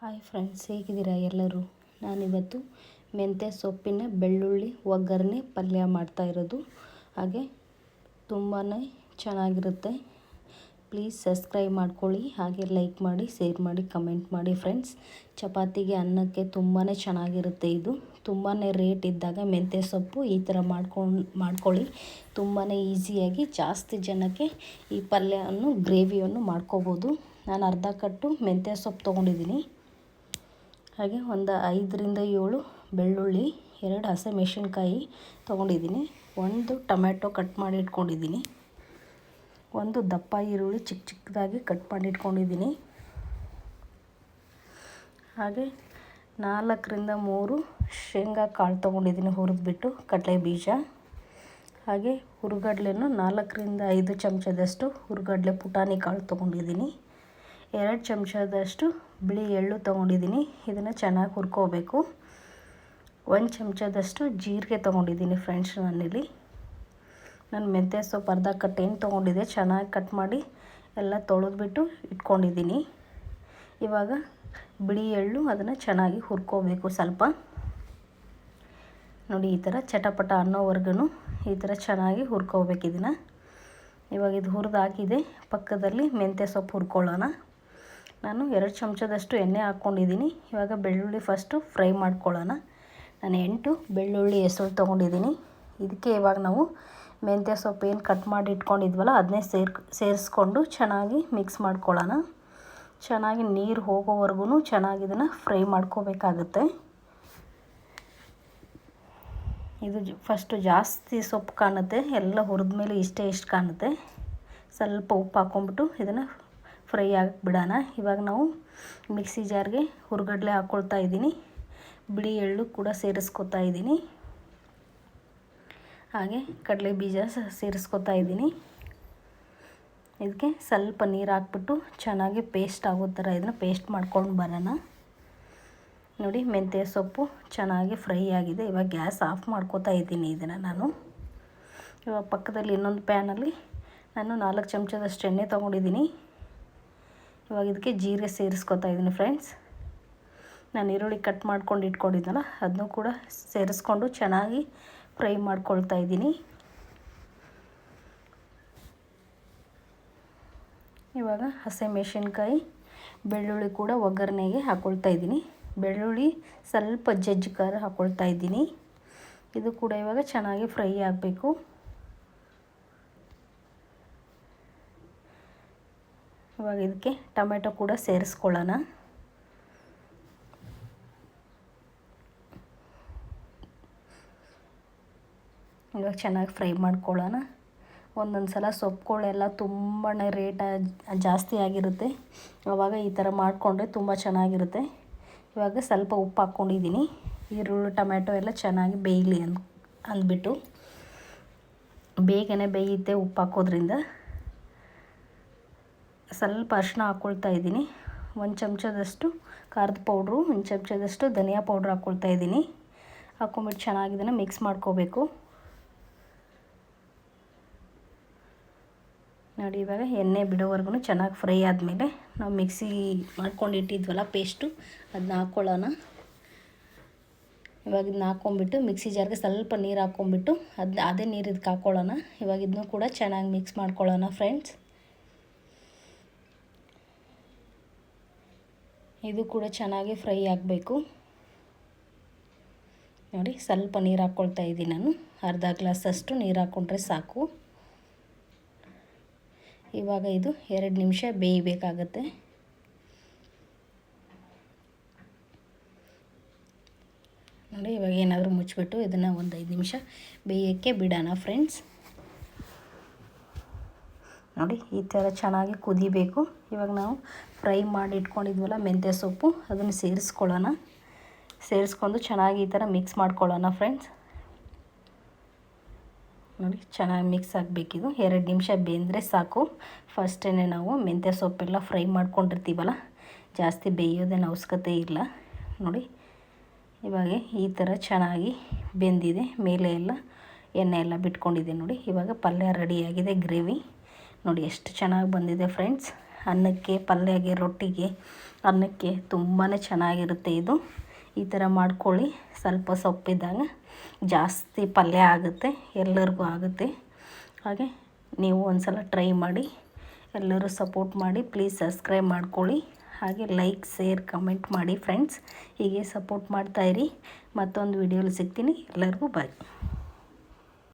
Hi friends, ಹೇಗಿದ್ದೀರಾ ಎಲ್ಲರೂ? ನಾನಿವತ್ತು ಮೆಂತ್ಯ ಸೊಪ್ಪಿನ ಬೆಳ್ಳುಳ್ಳಿ ಒಗ್ಗರಣೆ ಪಲ್ಯ ಮಾಡ್ತಾ ಇರೋದು. ಹಾಗೆ ತುಂಬಾ ಚೆನ್ನಾಗಿರುತ್ತೆ. ಪ್ಲೀಸ್ ಸಬ್ಸ್ಕ್ರೈಬ್ ಮಾಡ್ಕೊಳ್ಳಿ, ಹಾಗೆ ಲೈಕ್ ಮಾಡಿ, ಶೇರ್ ಮಾಡಿ, ಕಮೆಂಟ್ ಮಾಡಿ ಫ್ರೆಂಡ್ಸ್. ಚಪಾತಿಗೆ ಅನ್ನಕ್ಕೆ ತುಂಬಾ ಚೆನ್ನಾಗಿರುತ್ತೆ ಇದು. ತುಂಬಾ ರೇಟ್ ಇದ್ದಾಗ ಮೆಂತ್ಯ ಸೊಪ್ಪು ಈ ಥರ ಮಾಡ್ಕೊಂಡು ಮಾಡ್ಕೊಳ್ಳಿ. ತುಂಬಾ ಈಸಿಯಾಗಿ ಜಾಸ್ತಿ ಜನಕ್ಕೆ ಈ ಪಲ್ಯವನ್ನು, ಗ್ರೇವಿಯನ್ನು ಮಾಡ್ಕೋಬೋದು. ನಾನು ಅರ್ಧ ಕಟ್ಟು ಮೆಂತ್ಯ ಸೊಪ್ಪು ತೊಗೊಂಡಿದ್ದೀನಿ. ಹಾಗೆ ಒಂದು ಐದರಿಂದ ಏಳು ಬೆಳ್ಳುಳ್ಳಿ, ಎರಡು ಹಸಿಮೆಣ್ಸಿನ್ಕಾಯಿ ತೊಗೊಂಡಿದ್ದೀನಿ. ಒಂದು ಟೊಮೆಟೊ ಕಟ್ ಮಾಡಿ ಇಟ್ಕೊಂಡಿದ್ದೀನಿ. ಒಂದು ದಪ್ಪ ಈರುಳ್ಳಿ ಚಿಕ್ಕ ಚಿಕ್ಕದಾಗಿ ಕಟ್ ಮಾಡಿ ಇಟ್ಕೊಂಡಿದ್ದೀನಿ. ಹಾಗೆ ನಾಲ್ಕರಿಂದ ಮೂರು ಶೇಂಗಾ ಕಾಳು ತೊಗೊಂಡಿದ್ದೀನಿ ಹುರಿದ್ಬಿಟ್ಟು ಕಡಲೆ ಬೀಜ ಹಾಗೆ ಹುರುಗಡ್ಲೆನೂ ನಾಲ್ಕರಿಂದ ಐದು ಚಮಚದಷ್ಟು ಹುರುಗಡ್ಲೆ ಪುಟಾಣಿ ಕಾಳು ತೊಗೊಂಡಿದ್ದೀನಿ. ಎರಡು ಚಮಚದಷ್ಟು ಬಿಳಿ ಎಳ್ಳು ತೊಗೊಂಡಿದ್ದೀನಿ. ಇದನ್ನು ಚೆನ್ನಾಗಿ ಹುರ್ಕೋಬೇಕು. ಒಂದು ಚಮಚದಷ್ಟು ಜೀರಿಗೆ ತೊಗೊಂಡಿದ್ದೀನಿ ಫ್ರೆಂಡ್ಸ್ ನಾನಿಲ್ಲಿ ನಾನು ಮೆಂತ್ಯ ಸೊಪ್ಪು, ಅರ್ಧ ಕಟ್ ಏನು ತೊಗೊಂಡಿದ್ದೆ. ಚೆನ್ನಾಗಿ ಕಟ್ ಮಾಡಿ ಎಲ್ಲ ತೊಳೆದ್ಬಿಟ್ಟು ಇಟ್ಕೊಂಡಿದ್ದೀನಿ. ಇವಾಗ ಬಿಳಿ ಎಳ್ಳು ಅದನ್ನು ಚೆನ್ನಾಗಿ ಹುರ್ಕೋಬೇಕು ಸ್ವಲ್ಪ. ನೋಡಿ, ಈ ಥರ ಚಟಪಟ ಅನ್ನೋವರೆಗೂ ಈ ಥರ ಚೆನ್ನಾಗಿ ಹುರ್ಕೋಬೇಕು ಇದನ್ನು. ಇವಾಗ ಇದು ಹುರಿದಾಕಿದೆ ಪಕ್ಕದಲ್ಲಿ ಮೆಂತ್ಯ ಸೊಪ್ಪು ಹುರ್ಕೊಳ್ಳೋಣ. ನಾನು ಎರಡು ಚಮಚದಷ್ಟು ಎಣ್ಣೆ ಹಾಕ್ಕೊಂಡಿದ್ದೀನಿ. ಇವಾಗ ಬೆಳ್ಳುಳ್ಳಿ ಫಸ್ಟು ಫ್ರೈ ಮಾಡ್ಕೊಳ್ಳೋಣ. ನಾನು ಎಂಟು ಬೆಳ್ಳುಳ್ಳಿ ಹೆಸರು ತೊಗೊಂಡಿದ್ದೀನಿ. ಇದಕ್ಕೆ ಇವಾಗ ನಾವು ಮೆಂತ್ಯ ಸೊಪ್ಪು ಏನು ಕಟ್ ಮಾಡಿ ಇಟ್ಕೊಂಡಿದ್ವಲ್ಲ, ಅದನ್ನೇ ಸೇರ್, ಸೇರಿಸ್ಕೊಂಡು ಚೆನ್ನಾಗಿ ಮಿಕ್ಸ್ ಮಾಡ್ಕೊಳ್ಳೋಣ. ಚೆನ್ನಾಗಿ ನೀರು ಹೋಗೋವರೆಗೂ ಚೆನ್ನಾಗಿ ಇದನ್ನು ಫ್ರೈ ಮಾಡ್ಕೋಬೇಕಾಗುತ್ತೆ. ಇದು ಫಸ್ಟು ಜಾಸ್ತಿ ಸೊಪ್ಪು ಕಾಣುತ್ತೆ. ಎಲ್ಲ ಹುರಿದ ಮೇಲೆ ಇಷ್ಟೇ ಇಷ್ಟು ಕಾಣುತ್ತೆ. ಸ್ವಲ್ಪ ಉಪ್ಪು ಹಾಕ್ಕೊಂಬಿಟ್ಟು ಇದನ್ನು ಫ್ರೈ ಆಗಕ್ಕೆ ಬಿಡೋಣ ಇವಾಗ ನಾವು ಮಿಕ್ಸಿ ಜಾರ್ಗೆ ಹುರ್ಗಡ್ಲೆ ಹಾಕ್ಕೊಳ್ತಾ ಇದ್ದೀನಿ. ಬಿಳಿ ಎಳ್ಳು ಕೂಡ ಸೇರಿಸ್ಕೊತಾ ಇದ್ದೀನಿ. ಹಾಗೆ ಕಡಲೆ ಬೀಜ ಸೇರಿಸ್ಕೊತಾ ಇದ್ದೀನಿ. ಇದಕ್ಕೆ ಸ್ವಲ್ಪ ನೀರು ಹಾಕ್ಬಿಟ್ಟು ಚೆನ್ನಾಗಿ ಪೇಸ್ಟ್ ಆಗೋ ಥರ ಇದನ್ನು ಪೇಸ್ಟ್ ಮಾಡ್ಕೊಂಡು ಬರೋಣ. ನೋಡಿ ಮೆಂತ್ಯ ಸೊಪ್ಪು ಚೆನ್ನಾಗಿ ಫ್ರೈ ಆಗಿದೆ. ಇವಾಗ ಗ್ಯಾಸ್ ಆಫ್ ಮಾಡ್ಕೋತಾ ಇದ್ದೀನಿ ಇದನ್ನು ನಾನು. ಇವಾಗ ಪಕ್ಕದಲ್ಲಿ ಇನ್ನೊಂದು ಪ್ಯಾನಲ್ಲಿ ನಾನು ನಾಲ್ಕು ಚಮಚದಷ್ಟು ಎಣ್ಣೆ ತೊಗೊಂಡಿದ್ದೀನಿ. ಇವಾಗ ಇದಕ್ಕೆ ಜೀರಿಗೆ ಸೇರಿಸ್ಕೊತಾ ಇದ್ದೀನಿ ಫ್ರೆಂಡ್ಸ್ ನಾನು ಈರುಳ್ಳಿ ಕಟ್ ಮಾಡ್ಕೊಂಡು ಇಟ್ಕೊಂಡಿದ್ದೆನಲ್ಲ ಅದನ್ನು ಕೂಡ ಸೇರಿಸ್ಕೊಂಡು ಚೆನ್ನಾಗಿ ಫ್ರೈ ಮಾಡ್ಕೊಳ್ತಾ ಇದ್ದೀನಿ ಇವಾಗ ಹಸಿಮೆಣಸಿನ್ಕಾಯಿ ಬೆಳ್ಳುಳ್ಳಿ ಕೂಡ ಒಗ್ಗರಣೆಗೆ ಹಾಕ್ಕೊಳ್ತಾ ಇದ್ದೀನಿ ಬೆಳ್ಳುಳ್ಳಿ ಸ್ವಲ್ಪ ಜಜ್ಜಿ ಖಾರ ಹಾಕ್ಕೊಳ್ತಾ ಇದ್ದೀನಿ ಇದು ಕೂಡ ಇವಾಗ ಚೆನ್ನಾಗಿ ಫ್ರೈ ಆಗಬೇಕು. ಇವಾಗ ಇದಕ್ಕೆ ಟೊಮೆಟೊ ಕೂಡ ಸೇರಿಸ್ಕೊಳ್ಳೋಣ. ಇವಾಗ ಚೆನ್ನಾಗಿ ಫ್ರೈ ಮಾಡ್ಕೊಳ್ಳೋಣ. ಒಂದೊಂದು ಸಲ ಸೊಪ್ಪುಗಳೆಲ್ಲ ತುಂಬಾ ರೇಟ್ ಜಾಸ್ತಿ ಆಗಿರುತ್ತೆ. ಆವಾಗ ಈ ಥರ ಮಾಡಿಕೊಂಡ್ರೆ ತುಂಬ ಚೆನ್ನಾಗಿರುತ್ತೆ. ಇವಾಗ ಸ್ವಲ್ಪ ಉಪ್ಪು ಹಾಕ್ಕೊಂಡಿದ್ದೀನಿ. ಈರುಳ್ಳಿ, ಟೊಮೆಟೊ ಎಲ್ಲ ಚೆನ್ನಾಗಿ ಬೇಯಲಿ ಅಂದ್, ಅಂದ್ಬಿಟ್ಟು. ಬೇಗನೆ ಬೇಯುತ್ತೆ ಉಪ್ಪು ಹಾಕೋದ್ರಿಂದ ಸ್ವಲ್ಪ ಅರಿಶಿನ ಹಾಕ್ಕೊಳ್ತಾ ಇದ್ದೀನಿ. ಒಂದು ಚಮಚದಷ್ಟು ಖಾರದ ಪೌಡ್ರು, ಒಂದು ಚಮಚದಷ್ಟು ಧನಿಯಾ ಪೌಡ್ರ್ ಹಾಕ್ಕೊಳ್ತಾ ಇದ್ದೀನಿ. ಹಾಕ್ಕೊಂಬಿಟ್ಟು ಚೆನ್ನಾಗಿ ಇದನ್ನು ಮಿಕ್ಸ್ ಮಾಡ್ಕೋಬೇಕು. ನೋಡಿ, ಇವಾಗ ಎಣ್ಣೆ ಬಿಡೋವರೆಗೂ ಚೆನ್ನಾಗಿ ಫ್ರೈ ಆದಮೇಲೆ ನಾವು ಮಿಕ್ಸಿ ಮಾಡ್ಕೊಂಡು ಇಟ್ಟಿದ್ವಲ್ಲ ಪೇಸ್ಟು ಅದನ್ನ ಹಾಕ್ಕೊಳ್ಳೋಣ ಇವಾಗ ಇದನ್ನ ಹಾಕ್ಕೊಂಬಿಟ್ಟು ಮಿಕ್ಸಿ ಜಾರಿಗೆ ಸ್ವಲ್ಪ ನೀರು ಹಾಕ್ಕೊಂಬಿಟ್ಟು ಅದು, ಅದೇ ನೀರು ಇದಕ್ಕೆ ಹಾಕ್ಕೊಳ್ಳೋಣ ಇವಾಗ ಇದನ್ನು ಕೂಡ ಚೆನ್ನಾಗಿ ಮಿಕ್ಸ್ ಮಾಡ್ಕೊಳ್ಳೋಣ ಫ್ರೆಂಡ್ಸ್ ಇದು ಕೂಡ ಚೆನ್ನಾಗಿ ಫ್ರೈ ಆಗಬೇಕು. ನೋಡಿ, ಸ್ವಲ್ಪ ನೀರು ಹಾಕ್ಕೊಳ್ತಾ ಇದ್ದೀನಿ ನಾನು. ಅರ್ಧ ಗ್ಲಾಸಷ್ಟು ನೀರು ಹಾಕ್ಕೊಂಡ್ರೆ ಸಾಕು. ಇವಾಗ ಇದು ಎರಡು ನಿಮಿಷ ಬೇಯಬೇಕಾಗತ್ತೆ. ನೋಡಿ, ಇವಾಗ ಏನಾದರೂ ಮುಚ್ಚಿಬಿಟ್ಟು ಇದನ್ನು ಒಂದು ಐದು ನಿಮಿಷ ಬೇಯೋಕ್ಕೆ ಬಿಡೋಣ ಫ್ರೆಂಡ್ಸ್ ನೋಡಿ, ಈ ಥರ ಚೆನ್ನಾಗಿ ಕುದಿಬೇಕು. ಇವಾಗ ನಾವು ಫ್ರೈ ಮಾಡಿ ಇಟ್ಕೊಂಡಿದ್ವಲ್ಲ ಮೆಂತ್ಯ ಸೊಪ್ಪು, ಅದನ್ನು ಸೇರಿಸ್ಕೊಳ್ಳೋಣ. ಸೇರಿಸ್ಕೊಂಡು ಚೆನ್ನಾಗಿ ಈ ಥರ ಮಿಕ್ಸ್ ಮಾಡ್ಕೊಳ್ಳೋಣ ಫ್ರೆಂಡ್ಸ್ ನೋಡಿ, ಚೆನ್ನಾಗಿ ಮಿಕ್ಸ್ ಆಗಬೇಕಿದು ಎರಡು ನಿಮಿಷ ಬೆಂದರೆ ಸಾಕು. ಫಸ್ಟೇ ನಾವು ಮೆಂತ್ಯ ಸೊಪ್ಪೆಲ್ಲ ಫ್ರೈ ಮಾಡ್ಕೊಂಡಿರ್ತೀವಲ್ಲ, ಜಾಸ್ತಿ ಬೇಯೋದೇನು ಅವಶ್ಯಕತೆ ಇಲ್ಲ. ನೋಡಿ, ಇವಾಗ ಈ ಥರ ಚೆನ್ನಾಗಿ ಬೆಂದಿದೆ. ಮೇಲೆ ಎಲ್ಲ ಎಣ್ಣೆ ಎಲ್ಲ ಬಿಟ್ಕೊಂಡಿದೆ ನೋಡಿ. ಇವಾಗ ಪಲ್ಯ ರೆಡಿಯಾಗಿದೆ ಗ್ರೇವಿ ನೋಡಿ ಎಷ್ಟು ಚೆನ್ನಾಗಿ ಬಂದಿದೆ ಫ್ರೆಂಡ್ಸ್. ಅನ್ನಕ್ಕೆ, ಪಲ್ಯಗೆ, ರೊಟ್ಟಿಗೆ ಅನ್ನಕ್ಕೆ ತುಂಬಾ ಚೆನ್ನಾಗಿರುತ್ತೆ ಇದು. ಈ ಥರ ಮಾಡ್ಕೊಳ್ಳಿ. ಸ್ವಲ್ಪ ಸೊಪ್ಪಿದ್ದಾಗ ಜಾಸ್ತಿ ಪಲ್ಯ ಆಗುತ್ತೆ, ಎಲ್ಲರಿಗೂ ಆಗುತ್ತೆ. ಹಾಗೆ ನೀವು ಒಂದು ಸಲ ಟ್ರೈ ಮಾಡಿ, ಎಲ್ಲರೂ ಸಪೋರ್ಟ್ ಮಾಡಿ, ಪ್ಲೀಸ್ ಸಬ್ಸ್ಕ್ರೈಬ್ ಮಾಡ್ಕೊಳ್ಳಿ. ಹಾಗೆ ಲೈಕ್, ಶೇರ್, ಕಮೆಂಟ್ ಮಾಡಿ ಫ್ರೆಂಡ್ಸ್. ಹೀಗೆ ಸಪೋರ್ಟ್ ಮಾಡ್ತಾಯಿರಿ ಮತ್ತೊಂದು ವಿಡಿಯೋಲಿ ಸಿಗ್ತೀನಿ. ಎಲ್ಲರಿಗೂ ಬಾಯ್.